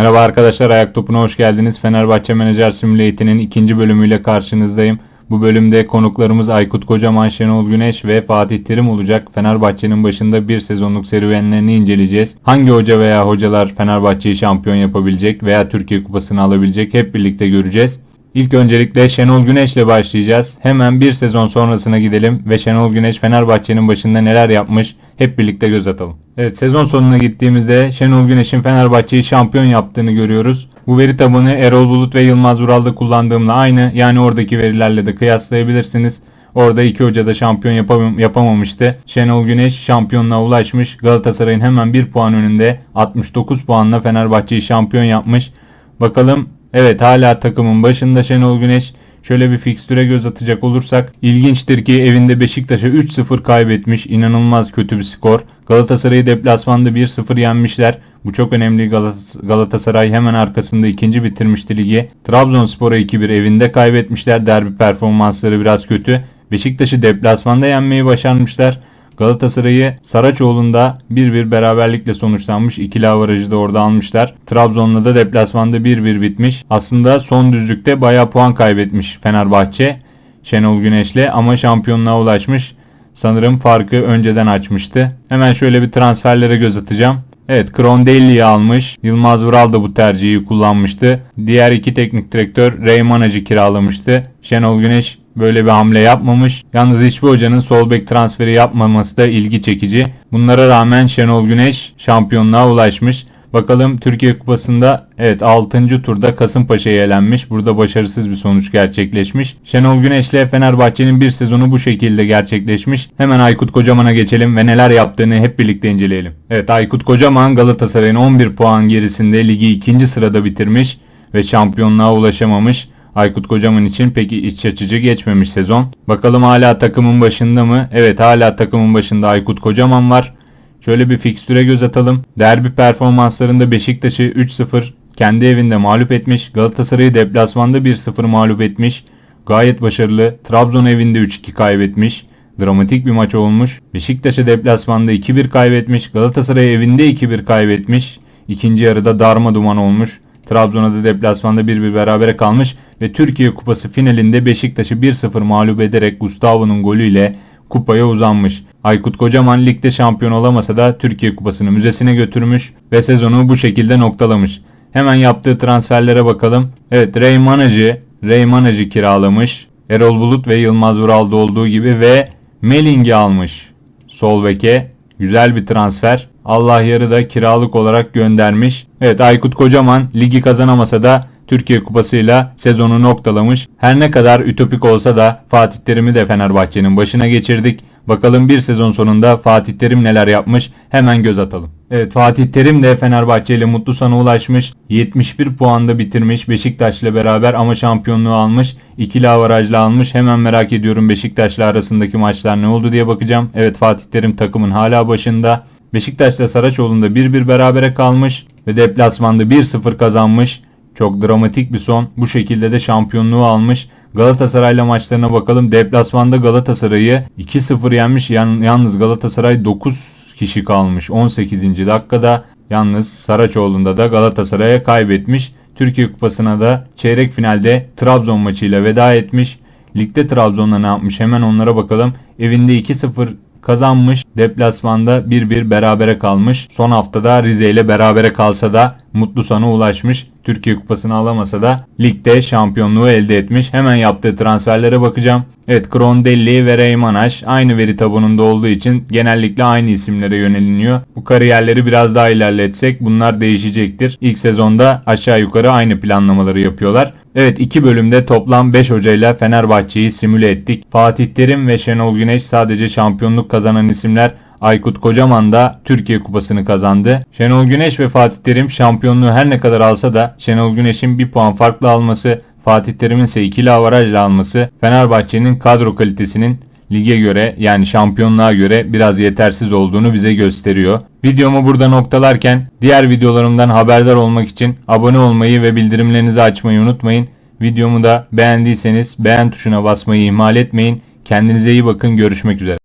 Merhaba arkadaşlar Ayak Topu'na hoş geldiniz. Fenerbahçe Menajer Simülate'nin ikinci bölümüyle karşınızdayım. Bu bölümde konuklarımız Aykut Kocaman, Şenol Güneş ve Fatih Terim olacak. Fenerbahçe'nin başında bir sezonluk serüvenlerini inceleyeceğiz. Hangi hoca veya hocalar Fenerbahçe'yi şampiyon yapabilecek veya Türkiye Kupası'nı alabilecek hep birlikte göreceğiz. İlk öncelikle Şenol Güneş'le başlayacağız. Hemen bir sezon sonrasına gidelim ve Şenol Güneş Fenerbahçe'nin başında neler yapmış hep birlikte göz atalım. Evet sezon sonuna gittiğimizde Şenol Güneş'in Fenerbahçe'yi şampiyon yaptığını görüyoruz. Bu veri tabanı Erol Bulut ve Yılmaz Vural'da kullandığımla aynı yani oradaki verilerle de kıyaslayabilirsiniz. Orada iki hoca da şampiyon yapam- yapamamıştı. Şenol Güneş şampiyonluğa ulaşmış. Galatasaray'ın hemen bir puan önünde 69 puanla Fenerbahçe'yi şampiyon yapmış. Bakalım evet hala takımın başında Şenol Güneş. Şöyle bir fikstüre göz atacak olursak ilginçtir ki evinde Beşiktaş'a 3-0 kaybetmiş. İnanılmaz kötü bir skor. Galatasaray'ı deplasmanda 1-0 yenmişler. Bu çok önemli Galat- Galatasaray hemen arkasında ikinci bitirmişti ligi. Trabzonspor'a 2-1 evinde kaybetmişler. Derbi performansları biraz kötü. Beşiktaş'ı deplasmanda yenmeyi başarmışlar. Galatasaray'ı Saraçoğlu'nda 1-1 beraberlikle sonuçlanmış. İkili avarajı da orada almışlar. Trabzon'la da deplasmanda 1-1 bitmiş. Aslında son düzlükte bayağı puan kaybetmiş Fenerbahçe. Şenol Güneş'le ama şampiyonluğa ulaşmış. Sanırım farkı önceden açmıştı. Hemen şöyle bir transferlere göz atacağım. Evet Krondelli'yi almış. Yılmaz Vural da bu tercihi kullanmıştı. Diğer iki teknik direktör Reymanacı kiralamıştı. Şenol Güneş böyle bir hamle yapmamış. Yalnız hiçbir hocanın sol bek transferi yapmaması da ilgi çekici. Bunlara rağmen Şenol Güneş şampiyonluğa ulaşmış. Bakalım Türkiye Kupası'nda evet 6. turda Kasımpaşa'ya elenmiş. Burada başarısız bir sonuç gerçekleşmiş. Şenol Güneş'le Fenerbahçe'nin bir sezonu bu şekilde gerçekleşmiş. Hemen Aykut Kocaman'a geçelim ve neler yaptığını hep birlikte inceleyelim. Evet Aykut Kocaman Galatasaray'ın 11 puan gerisinde ligi ikinci sırada bitirmiş ve şampiyonluğa ulaşamamış. Aykut Kocaman için peki iç açıcı geçmemiş sezon. Bakalım hala takımın başında mı? Evet hala takımın başında Aykut Kocaman var. Şöyle bir fikstüre göz atalım. Derbi performanslarında Beşiktaş'ı 3-0 kendi evinde mağlup etmiş. Galatasaray'ı deplasmanda 1-0 mağlup etmiş. Gayet başarılı. Trabzon evinde 3-2 kaybetmiş. Dramatik bir maç olmuş. Beşiktaş'ı deplasmanda 2-1 kaybetmiş. Galatasaray evinde 2-1 kaybetmiş. İkinci yarıda darma duman olmuş. Trabzon'a da deplasmanda 1-1 berabere kalmış ve Türkiye Kupası finalinde Beşiktaş'ı 1-0 mağlup ederek Gustavo'nun golüyle kupaya uzanmış. Aykut Kocaman ligde şampiyon olamasa da Türkiye Kupası'nı müzesine götürmüş ve sezonu bu şekilde noktalamış. Hemen yaptığı transferlere bakalım. Evet Ray Manacı, Ray Manacı kiralamış. Erol Bulut ve Yılmaz Vural'da olduğu gibi ve Meling'i almış. Sol beke güzel bir transfer. Allah yarı da kiralık olarak göndermiş. Evet Aykut Kocaman ligi kazanamasa da Türkiye Kupası'yla sezonu noktalamış. Her ne kadar ütopik olsa da Fatih Terim'i de Fenerbahçe'nin başına geçirdik. Bakalım bir sezon sonunda Fatih Terim neler yapmış hemen göz atalım. Evet Fatih Terim de Fenerbahçe ile mutlu sona ulaşmış. 71 puanda bitirmiş Beşiktaş'la beraber ama şampiyonluğu almış. İkili avarajla almış. Hemen merak ediyorum Beşiktaş'la arasındaki maçlar ne oldu diye bakacağım. Evet Fatih Terim takımın hala başında. Beşiktaş'la Saraçoğlu'nda 1-1 berabere kalmış ve deplasmanda 1-0 kazanmış. Çok dramatik bir son. Bu şekilde de şampiyonluğu almış. Galatasaray'la maçlarına bakalım. Deplasmanda Galatasaray'ı 2-0 yenmiş. Yalnız Galatasaray 9 kişi kalmış 18. dakikada. Yalnız Saraçoğlu'nda da Galatasaray'a kaybetmiş. Türkiye Kupası'na da çeyrek finalde Trabzon maçıyla veda etmiş. Ligde Trabzon'la ne yapmış hemen onlara bakalım. Evinde 2-0 kazanmış. Deplasmanda 1-1 berabere kalmış. Son haftada Rize ile berabere kalsa da mutlu sona ulaşmış. Türkiye Kupası'nı alamasa da ligde şampiyonluğu elde etmiş. Hemen yaptığı transferlere bakacağım. Evet Krondelli ve Reymanaş aynı veri tabanında olduğu için genellikle aynı isimlere yöneliniyor. Bu kariyerleri biraz daha ilerletsek bunlar değişecektir. İlk sezonda aşağı yukarı aynı planlamaları yapıyorlar. Evet iki bölümde toplam 5 hocayla Fenerbahçe'yi simüle ettik. Fatih Terim ve Şenol Güneş sadece şampiyonluk kazanan isimler. Aykut Kocaman da Türkiye Kupası'nı kazandı. Şenol Güneş ve Fatih Terim şampiyonluğu her ne kadar alsa da Şenol Güneş'in bir puan farklı alması, Fatih Terim'in ise ikili avarajla alması Fenerbahçe'nin kadro kalitesinin lige göre yani şampiyonluğa göre biraz yetersiz olduğunu bize gösteriyor. Videomu burada noktalarken diğer videolarımdan haberdar olmak için abone olmayı ve bildirimlerinizi açmayı unutmayın. Videomu da beğendiyseniz beğen tuşuna basmayı ihmal etmeyin. Kendinize iyi bakın görüşmek üzere.